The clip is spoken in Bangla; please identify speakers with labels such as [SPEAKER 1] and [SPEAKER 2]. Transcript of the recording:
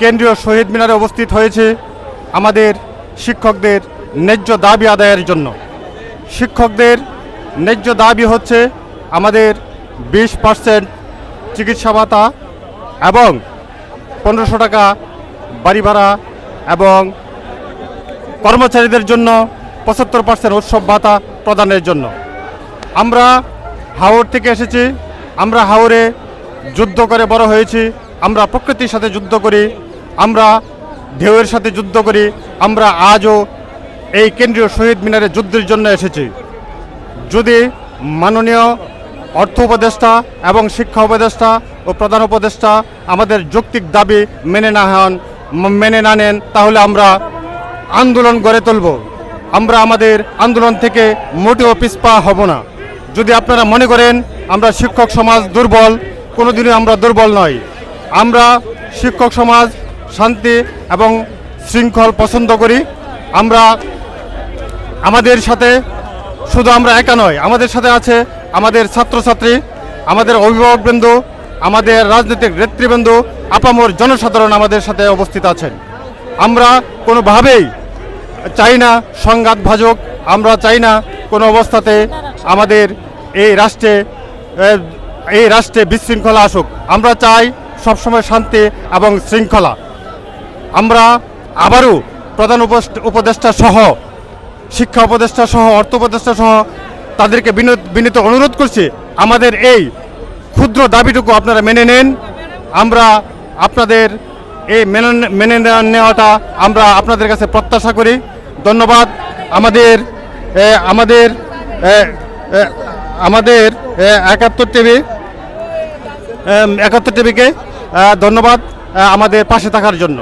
[SPEAKER 1] কেন্দ্রীয় শহীদ মিনারে উপস্থিত হয়েছে আমাদের শিক্ষকদের ন্যায্য দাবি আদায়ের জন্য। শিক্ষকদের ন্যায্য দাবি হচ্ছে আমাদের বিশ পার্সেন্ট চিকিৎসা ভাতা এবং পনেরোশো টাকা বাড়ি ভাড়া এবং কর্মচারীদের জন্য পঁচাত্তর পার্সেন্ট উৎসব ভাতা প্রদানের জন্য। আমরা হাওর থেকে এসেছি, আমরা হাওরে যুদ্ধ করে বড় হয়েছি, আমরা প্রকৃতির সাথে যুদ্ধ করি। আমরা ঢেউয়ের সাথে যুদ্ধ করি, আমরা আজও এই কেন্দ্রীয় শহীদ মিনারে যুদ্ধের জন্য এসেছি। যদি মাননীয় অর্থ উপদেষ্টা এবং শিক্ষা উপদেষ্টা ও প্রধান উপদেষ্টা আমাদের যৌক্তিক দাবি মেনে না হন মেনে না নেন, তাহলে আমরা আন্দোলন গড়ে তুলব। আমরা আমাদের আন্দোলন থেকে মোটেও পিছপা হব না। যদি আপনারা মনে করেন আমরা শিক্ষক সমাজ দুর্বল কোনোদিনই আমরা দুর্বল নই। আমরা শিক্ষক সমাজ শান্তি এবং শৃঙ্খল পছন্দ করি। আমরা আমাদের সাথে শুধু আমরা একা নয়, আমাদের সাথে আছে আমাদের ছাত্রছাত্রী, আমাদের অভিভাবকবৃন্দ, আমাদের রাজনৈতিক নেতৃবৃন্দ, আপামর জনসাধারণ আমাদের সাথে অবস্থিত আছেন। আমরা কোনোভাবেই চাই না সংঘাত ভাজক, আমরা চাই না কোনো অবস্থাতে আমাদের এই রাষ্ট্রে এই রাষ্ট্রে বিশৃঙ্খলা আসুক। আমরা চাই সবসময় শান্তি এবং শৃঙ্খলা। আমরা আবারও প্রধান উপদেষ্টা সহ, শিক্ষা উপদেষ্টা সহ, অর্থ উপদেষ্টা সহ তাদেরকে বিনত অনুরোধ করছি, আমাদের এই ক্ষুদ্র দাবিটুকু আপনারা মেনে নেন। আমরা আপনাদের এই মেনে মেনে নেওয়াটা আমরা আপনাদের কাছে প্রত্যাশা করি। ধন্যবাদ। আমাদের আমাদের আমাদের একাত্তর টিভি একাত্তর টিভিকে ধন্যবাদ আমাদের পাশে থাকার জন্য।